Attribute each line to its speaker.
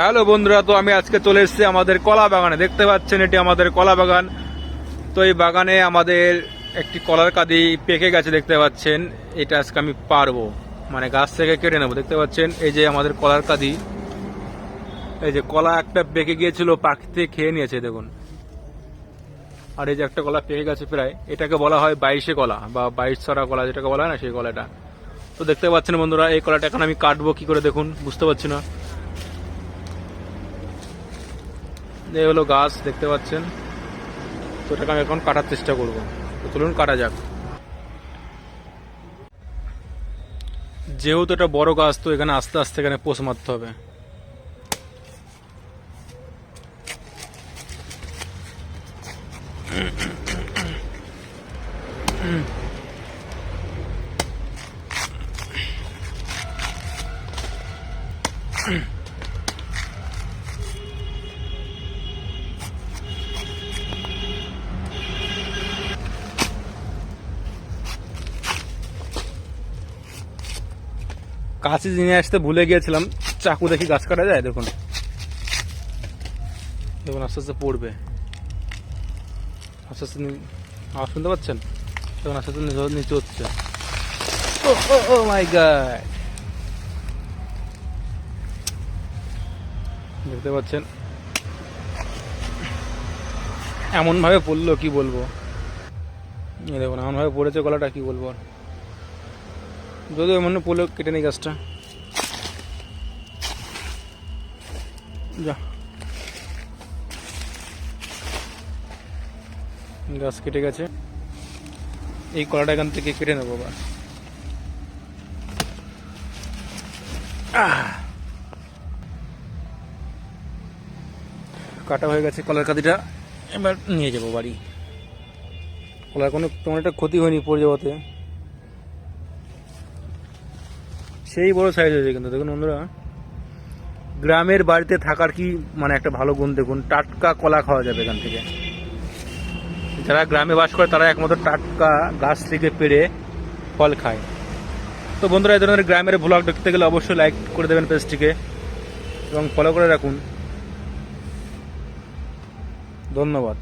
Speaker 1: Hello বন্ধুরা, তো আমি আজকে চলে এসেছি আমাদের কলা বাগানে। দেখতে পাচ্ছেন, এটি আমাদের কলা বাগান। তো এই বাগানে আমাদের একটি কলার কাঁদি পেকে গেছে, দেখতে পাচ্ছেন। এটা আজকে আমি পারব। মানে গাছ থেকে কেটে নেব, দেখতে পাচ্ছেন? এই যে আমাদের কলার কাঁদি। এই যে কলা একটা পেকে গিয়েছিল, পাখিতে খেয়ে নিয়েছে, দেখুন। আর এই যে একটা কলা পেকে গেছে প্রায়, এটাকে বলা হয় বাইশে কলা, বা বাইশ ছড়া কলা, যেটাকে বলা হয় না, সেই কলাটা। তো দেখতে পাচ্ছেন বন্ধুরা, এই কলাটা এখন আমি কাটবো, কি করে দেখুন? বুঝতে পারছি না। এই হলো গাছ, দেখতে পাচ্ছেন। তো এটাকে আমি এখন কাটার চেষ্টা করব। তো চলুন কাটা যাক। যেহেতু এটা বড় গাছ, তো এখানে আস্তে আস্তে এখানে পোষ মারতে হবে। কাছে নিয়ে আসতে ভুলে গিয়েছিলাম। চাকু দেখি গাছ কাটা যায়, দেখুন। দেখুন, আস্তে আস্তে পড়বে। আস্তে আস্তে আওয়াজ শুনতে পাচ্ছেন? দেখুন, আস্তে আস্তে নিচে- হচ্ছে। ও মাই দেখতে পাচ্ছেন? এমন ভাবে পড়ল, কি বলব? দেখুন এমন ভাবে পড়েছে গলাটা, কি বলব আর? যদি মনে পড়ল কেটে নেই গাছটা। যা। গাছ কেটে গেছে। এই কলাটা এখান থেকে কেটে নেব আবার। কাটা হয়ে গেছে কলার কাঁদিটা। এবার নিয়ে যাব বাড়ি। কলার কোনো তেমন একটা ক্ষতি হয়নি পড়ে যাওয়াতে। সেই বড় সাইজ হয়েছে কিন্তু, দেখুন বন্ধুরা। গ্রামের বাড়িতে থাকার কি মানে একটা ভালো গুণ, দেখুন, টাটকা কলা খাওয়া যাবে এখান থেকে। যারা গ্রামে বাস করে, তারা একমাত্র টাটকা গাছ থেকে পেড়ে ফল খায়। তো বন্ধুরা, এই ধরনের গ্রামের ভ্লগ দেখতে গেলে অবশ্যই লাইক করে দেবেন পেজটিকে এবং ফলো করে রাখুন। ধন্যবাদ।